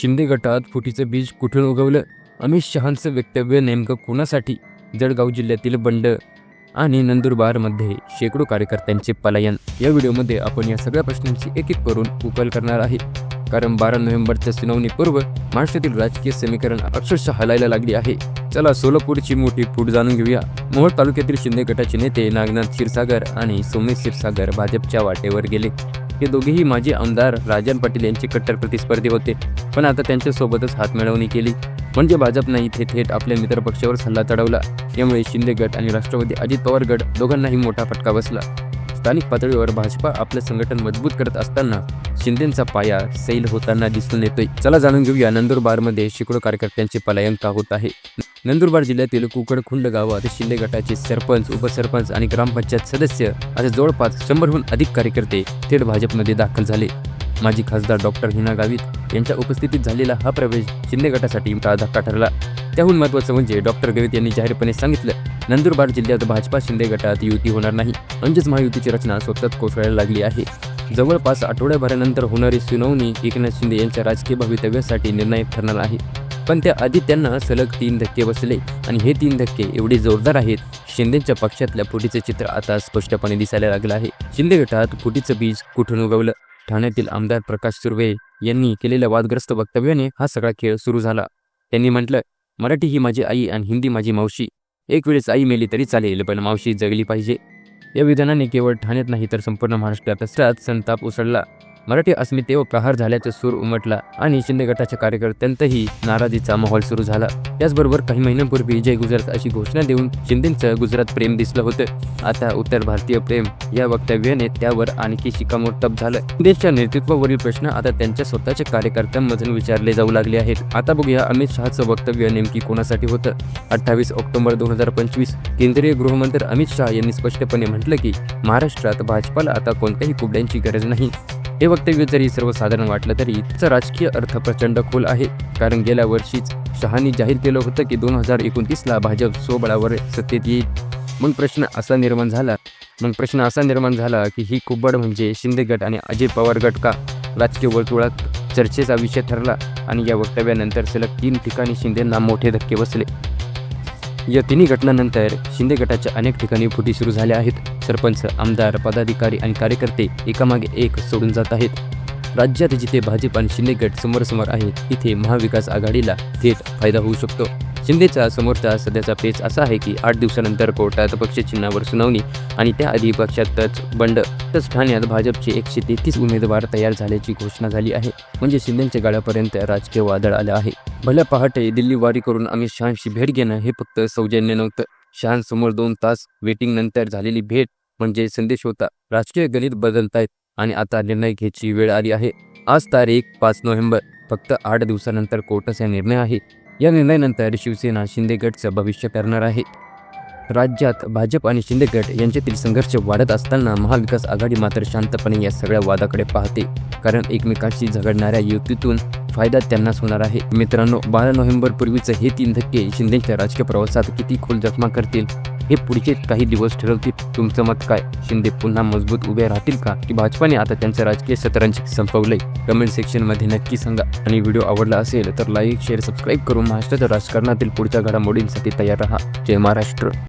शिंदे गटात फुटीचं बीज कुठून उगवलं? अमित शहांचं वक्तव्य नेमकं कोणासाठी? जळगाव जिल्ह्यातील बंड आणि नंदुरबारमध्ये शेकडो कार्यकर्त्यांचे पलायन. या व्हिडिओमध्ये आपण या सगळ्या प्रश्नांची एक एक करून उकल करणार आहे कारण बारा नोव्हेंबरच्या सुनावणीपूर्व महाराष्ट्रातील राजकीय समीकरण अक्षरशः हलायला लागली आहे. चला सोलापूरची मोठी फूट जाणून घेऊया. मोहोळ तालुक्यातील शिंदे गटाचे नेते नागनाथ क्षीरसागर आणि सोमेश क्षीरसागर भाजपच्या वाटेवर गेले. हे दोघेही माजी आमदार राजन पाटील यांचे कट्टर प्रतिस्पर्धी होते. पण आता त्यांच्यासोबतच हातमिळवणी केली. म्हणजे भाजपनं इथे थेट आपल्या मित्रपक्षावर सल्ला चढवला. यामुळे शिंदे गट आणि राष्ट्रवादी अजित पवार गट दोघांनाही मोठा फटका बसला. स्थानिक पातळीवर भाजपा आपलं संघटन मजबूत करत असताना शिंदेचा पाया सैल होताना दिसून येतोय. चला जाणून घेऊया नंदुरबारमध्ये शेकडो कार्यकर्त्यांचे पलायन का होत आहे? नंदुरबार जिल्ह्यातील कुकडखुंड गावात शिंदे गटाचे सरपंच उपसरपंच आणि ग्रामपंचायत सदस्य असे जवळपास शंभरहून अधिक कार्यकर्ते थेट भाजपमध्ये दाखल झाले. माजी खासदार डॉक्टर हिना गावित यांच्या उपस्थितीत झालेला हा प्रवेश शिंदे गटासाठी धक्का ठरला. त्याहून महत्त्वाचं म्हणजे डॉक्टर गावित यांनी जाहीरपणे सांगितलं नंदुरबार जिल्ह्यात भाजपा शिंदे गटात युती होणार नाही. म्हणजेच महायुतीची रचना स्वतःच कोसळायला लागली आहे. जवळपास आठवड्याभरानंतर होणारी सुनावणी एकनाथ शिंदे यांच्या राजकीय भवितव्यासाठी निर्णायक ठरणार आहे. पण त्याआधी त्यांना सलग तीन धक्के बसले आणि हे तीन धक्के एवढे जोरदार आहेत शिंदेच्या पक्षातल्या फुटीचे चित्र आता स्पष्टपणे दिसायला लागलं आहे. शिंदे गटात फुटीचं बीज कुठून उगवलं? ठाण्यातील आमदार प्रकाश सुर्वे यांनी केलेल्या वादग्रस्त वक्तव्याने हा सगळा खेळ सुरू झाला. त्यांनी म्हटलं मराठी ही माझी आई आणि हिंदी माझी मावशी. एक वेळेस आई मेली तरी चालेल पण मावशी जगली पाहिजे. या विधानाने केवळ ठाण्यात नाही तर संपूर्ण महाराष्ट्रात संताप उसळला. मराठी अस्मितेवर प्रहार झाल्याचा सूर उमटला आणि शिंदे गटाच्या कार्यकर्त्यांतही नाराजीचा माहोल सुरू झाला. त्याचबरोबर काही महिन्यांपूर्वी जय गुजरात अशी घोषणा देऊन शिंदेचं गुजरात प्रेम दिसलं होतं. आता उत्तर भारतीय प्रेम या वक्तव्याने त्यावर आणखी शिकामोर्तब झालं देशच्या नेतृत्वावरील प्रश्न आता त्यांच्या स्वतःच्या कार्यकर्त्यांमधून विचारले जाऊ लागले आहेत. आता बघूया अमित शहाचं वक्तव्य नेमकी कोणासाठी होतं? अठ्ठावीस ऑक्टोबर दोन हजार पंचवीस केंद्रीय गृहमंत्री अमित शहा यांनी स्पष्टपणे म्हटलं की महाराष्ट्रात भाजपाला आता कोणत्याही कुबड्यांची गरज नाही. हे वक्तव्य जरी सर्वसाधारण वाटलं तरी त्याचा राजकीय अर्थ प्रचंड खोल आहे. कारण गेल्या वर्षीच शहानी जाहीर केलं होतं की दोन हजार एकोणतीसला भाजप स्वबळावर सत्तेत येईल. मग प्रश्न असा निर्माण झाला मग प्रश्न असा निर्माण झाला की ही कुब्बड म्हणजे शिंदे गट आणि अजित पवार गट का? राजकीय वर्तुळात चर्चेचा विषय ठरला आणि या वक्तव्यानंतर सलग तीन ठिकाणी शिंदेंना मोठे धक्के बसले. या तिन्ही घटनांनंतर शिंदे गटाच्या अनेक ठिकाणी फुटी सुरू झाल्या आहेत. सरपंच आमदार पदाधिकारी आणि कार्यकर्ते एकामागे एक सोडून जात आहेत. राज्यात जिथे भाजप आणि शिंदे गट समोरसमोर आहेत तिथे महाविकास आघाडीला थेट फायदा होऊ शकतो. शिंदेचा समोरचा सध्याचा पेच असा आहे की आठ दिवसानंतर कोर्टात पक्षचिन्हावर सुनावणी आणि त्याआधी पक्षातच बंड. तच ठाण्यात भाजपचे एकशे तेहतीस उमेदवार तयार झाल्याची घोषणा झाली आहे. म्हणजे शिंदेच्या गाळापर्यंत राजकीय वादळ आलं आहे. भल्या पहाटे दिल्ली वारी करून अमित शहांशी भेट घेणं हे फक्त सौजन्य नव्हतं. शहांसमोर दोन तास वेटिंग नंतर झालेली भेट म्हणजे संदेश होता. राजकीय गणित बदलतायत आणि आता निर्णय घ्यायची वेळ आली आहे. आज तारीख पाच नोव्हेंबर फक्त आठ दिवसानंतर कोर्टाचा निर्णय आहे. या निर्णयानंतर शिवसेना शिंदे गटचं भविष्य करणार आहे. राज्यात भाजप आणि शिंदे गट यांच्यातील संघर्ष वाढत असताना महाविकास आघाडी मात्र शांतपणे या सगळ्या वादाकडे पाहते. कारण एकमेकांशी झगडणाऱ्या युतीतून फायदा त्यांनाच होणार आहे. मित्रांनो बारा नोव्हेंबर पूर्वीचं हे तीन धक्के शिंदेच्या राजकीय प्रवासात किती खोल जखमा करतील हे पुढचे काही दिवस ठरवतील. तुमचं मत काय? शिंदे पुन्हा मजबूत उभे राहतील का? की भाजपाने आता त्यांचं राजकीय शतरंज संपवलंय? कमेंट सेक्शनमध्ये नक्की सांगा. आणि व्हिडिओ आवडला असेल तर लाईक शेअर सबस्क्राईब करून महाराष्ट्राच्या राजकारणातील पुढच्या घडामोडींसाठी तयार राहा. जय महाराष्ट्र.